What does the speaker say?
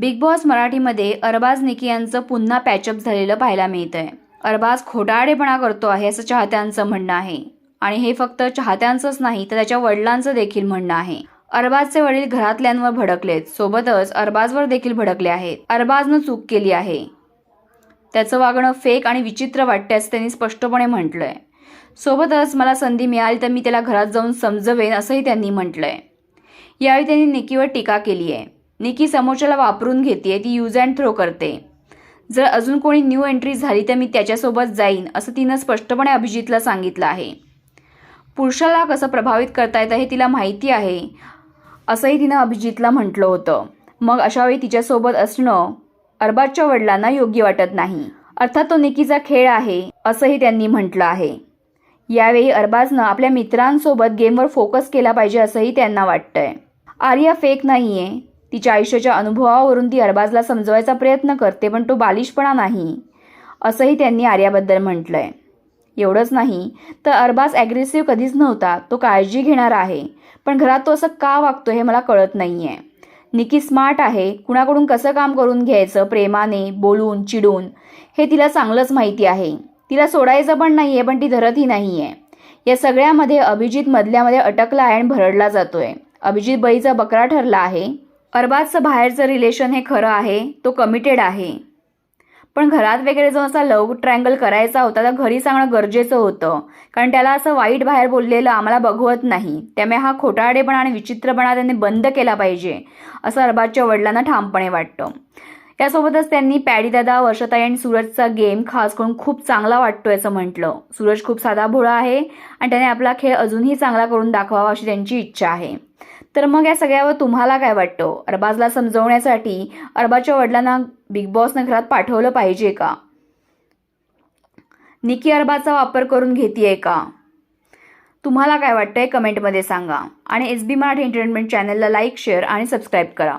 Big boss मराठीमध्ये अरबाज निकी यांचं पुन्हा पॅचअप झालेलं पाहायला मिळतंय. अरबाज खोटाडेपणा करतो आहे असं चाहत्यांचं म्हणणं आहे. आणि हे फक्त चाहत्यांचंच नाही तर त्याच्या वडिलांचं देखील म्हणणं आहे. अरबाजचे वडील घरातल्यांवर भडकलेत सोबतच अरबाजवर देखील भडकले आहेत. अरबाजनं चूक केली आहे. त्याचं वागणं फेक आणि विचित्र वाटते असं त्यांनी स्पष्टपणे म्हटलंय. सोबतच मला संधी मिळाली तर मी त्याला घरात जाऊन समजवेन असंही त्यांनी म्हटलंय. यावेळी त्यांनी निकीवर टीका केली आहे निकी समोरच्याला वापरून घेते ती यूज अँड थ्रो करते. जर अजून कोणी न्यू एंट्री झाली तर मी त्याच्यासोबत जाईन असं तिनं स्पष्टपणे अभिजितला सांगितलं आहे. पुरुषाला कसं प्रभावित करता येतं हे तिला माहिती आहे असंही तिनं अभिजितला म्हटलं होतं. मग अशावेळी तिच्यासोबत असणं अरबाजच्या वडिलांना योग्य वाटत नाही. अर्थात तो निकीचा खेळ आहे असंही त्यांनी म्हटलं आहे. यावेळी अरबाजनं आपल्या मित्रांसोबत गेमवर फोकस केला पाहिजे असंही त्यांना वाटतंय. आर्या फेक नाहीये. तिच्या आयुष्याच्या अनुभवावरून ती अरबाजला समजवायचा प्रयत्न करते पण तो बालिशपणा नाही असंही त्यांनी आर्याबद्दल म्हटलं आहे एवढंच नाही तर अरबाज ॲग्रेसिव्ह कधीच नव्हता तो काळजी घेणारा आहे पण घरात तो असं का वागतो हे मला कळत नाही आहे निकी स्मार्ट आहे कुणाकडून कसं काम करून घ्यायचं प्रेमाने बोलून चिडून हे तिला चांगलंच माहिती आहे. तिला सोडायचं पण नाही आहे पण ती धरतही नाही आहे या सगळ्यामध्ये अभिजित मधल्यामध्ये अटकला आहे आणि भरडला जातोय. अभिजित बळीचा बकरा ठरला आहे अरबाजचं बाहेरचं रिलेशन हे खरं आहे तो कमिटेड आहे. पण घरात वगैरे जो असा लव ट्रँगल करायचा होता तर घरी सांगणं गरजेचं होतं. कारण त्याला असं वाईट बाहेर बोललेलं आम्हाला बघवत नाही. त्यामुळे हा खोटाडेपणा आणि विचित्रपणा त्यांनी बंद केला पाहिजे असं अरबाजच्या वडिलांना ठामपणे वाटतं. त्यासोबतच त्यांनी पॅडीदादा वर्षताई आणि सूरजचा गेम खास करून खूप चांगला वाटतोय असं म्हटलं. सूरज खूप साधा भोळा आहे आणि त्याने आपला खेळ अजूनही चांगला करून दाखवावा अशी त्यांची इच्छा आहे. तर मग या सगळ्यावर तुम्हाला काय वाटतं? अरबाजला समजवण्यासाठी अरबाजच्या वडिलांना बिग बॉसनं घरात पाठवलं पाहिजे का? निकी अरबाजचा वापर करून घेते का? तुम्हाला काय वाटतंय? कमेंटमध्ये सांगा. आणि एस बी मराठी एंटरटेनमेंट चॅनलला लाईक शेअर आणि सबस्क्राईब करा.